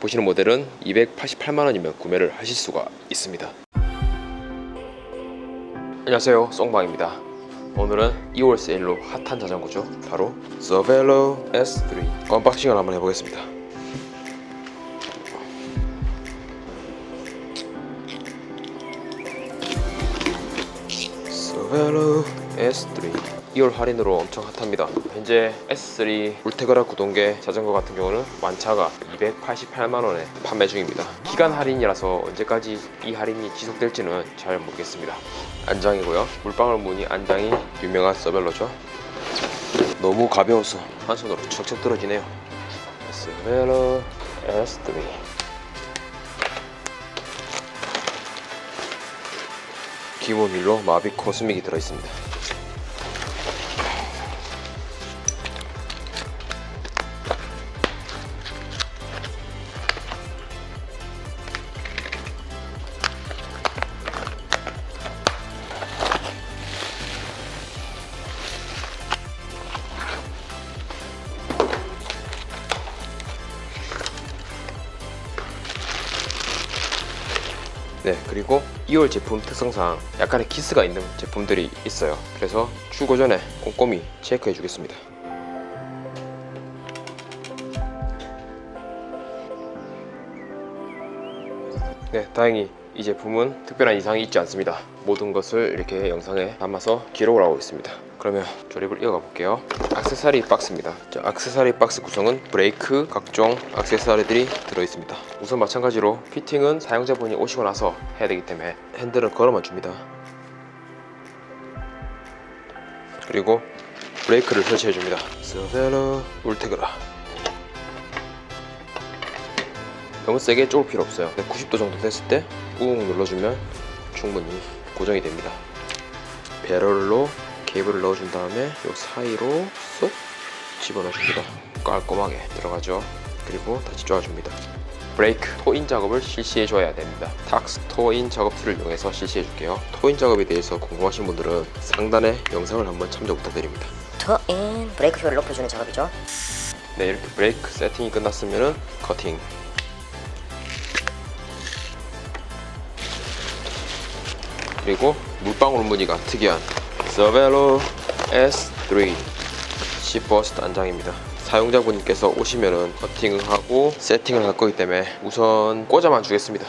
보시는 모델은 288만원이면 구매를 하실 수가 있습니다. 안녕하세요. 송방입니다. 오늘은 2월 세일로 핫한 자전거죠. 바로 서벨로 S3 언박싱을 한번 해보겠습니다. 서벨로 S3 2월 할인으로 엄청 핫합니다. 현재 S3 울테그라 구동계 자전거 같은 경우는 완차가 288만 원에 판매 중입니다. 기간 할인이라서 언제까지 이 할인이 지속될지는 잘 모르겠습니다. 안장이고요. 물방울 무늬 안장이 유명한 서벨로죠. 너무 가벼워서 한 손으로 척척 떨어지네요. 서벨로 S3 기본 휠로 마비 코스믹이 들어있습니다. 네, 그리고 2월 제품 특성상 약간의 키스가 있는 제품들이 있어요. 그래서 출고 전에 꼼꼼히 체크해 주겠습니다. 네, 다행히 이 제품은 특별한 이상이 있지 않습니다. 모든 것을 이렇게 영상에 담아서 기록을 하고 있습니다. 그러면 조립을 이어가 볼게요. 악세사리 박스입니다. 자, 악세사리 박스 구성은 브레이크, 각종 악세사리들이 들어있습니다. 우선 마찬가지로 피팅은 사용자분이 오시고 나서 해야 되기 때문에 핸들은 걸어만 줍니다. 그리고 브레이크를 설치해 줍니다. 서벨로 울테그라. 너무 세게 쪼을 필요 없어요. 90도 정도 됐을 때 꾹 눌러주면 충분히 고정이 됩니다. 배럴로 케이블을 넣어준 다음에 요 사이로 쏙 집어넣어줍니다. 깔끔하게 들어가죠. 그리고 다시 쪼아줍니다. 브레이크 토인 작업을 실시해 줘야 됩니다. 탁스 토인 작업티를 이용해서 실시해 줄게요. 토인 작업에 대해서 궁금하신 분들은 상단에 영상을 한번 참조 부탁드립니다. 터인 브레이크 효율을 높여주는 작업이죠. 네 이렇게 브레이크 세팅이 끝났으면 커팅 그리고 물방울 무늬가 특이한 서벨로 S3 시버스트 안장입니다 사용자분께서 오시면은 커팅을 하고 세팅을 할 거기 때문에 우선 꽂아만 주겠습니다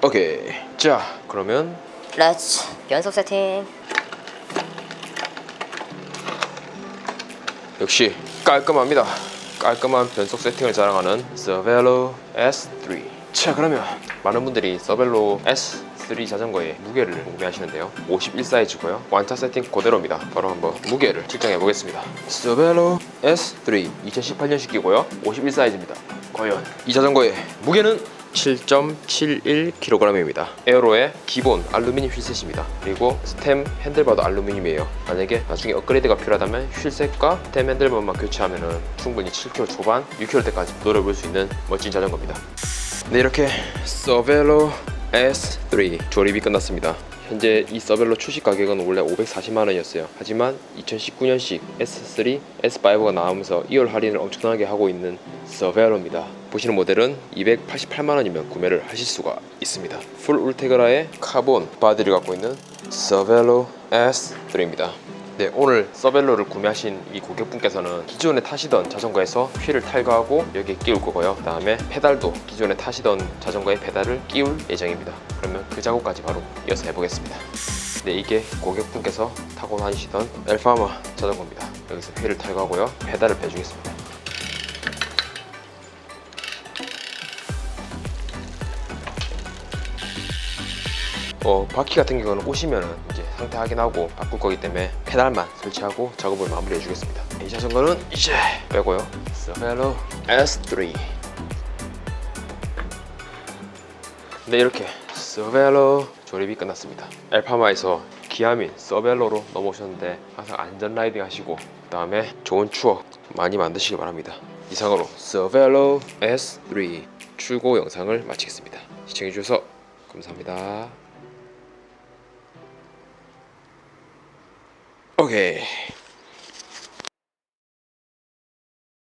오케이 자 그러면 렛츠 변속 세팅. 역시 깔끔합니다. 깔끔한 변속 세팅을 자랑하는 서벨로 S3. 자 그러면 많은 분들이 서벨로 S3 자전거의 무게를 궁금해하시는데요. 51 사이즈고요. 완차 세팅 그대로입니다. 바로 한번 무게를 측정해 보겠습니다. 서벨로 S3 2018년식이고요. 51 사이즈입니다. 과연 이 자전거의 무게는 7.71kg입니다. 에어로의 기본 알루미늄 휠셋입니다. 그리고 스템 핸들바도 알루미늄이에요. 만약에 나중에 업그레이드가 필요하다면 휠셋과 스템 핸들바만 교체하면 충분히 7kg 초반, 6kg 대까지 노려볼 수 있는 멋진 자전거입니다. 네 이렇게 서벨로 S3 조립이 끝났습니다. 현재 이 서벨로 출시 가격은 원래 540만 원이었어요. 하지만 2019년식 S3, S5가 나오면서 2월 할인을 엄청나게 하고 있는 서벨로입니다. 보시는 모델은 288만 원이면 구매를 하실 수가 있습니다. 풀 울테그라의 카본 바디를 갖고 있는 서벨로 S3입니다. 네, 오늘 서벨로를 구매하신 이 고객분께서는 기존에 타시던 자전거에서 휠을 탈거하고 여기에 끼울 거고요. 그 다음에 페달도 기존에 타시던 자전거에 페달을 끼울 예정입니다. 그러면 그 작업까지 바로 이어서 해보겠습니다. 네, 이게 고객분께서 타고 다니시던 엘파마 자전거입니다. 여기서 휠을 탈거하고요. 페달을 빼주겠습니다. 어, 바퀴 같은 경우는 오시면은 이제 상태 확인하고 바꿀 거기 때문에 페달만 설치하고 작업을 마무리해 주겠습니다. 이 자전거는 이제 빼고요. 서벨로 S3. 네 이렇게 서벨로 조립이 끝났습니다. 엘파마에서 기아 및 서벨로로 넘어오셨는데 항상 안전 라이딩 하시고 그 다음에 좋은 추억 많이 만드시기 바랍니다. 이상으로 서벨로 S3 출고 영상을 마치겠습니다. 시청해주셔서 감사합니다. 오케이.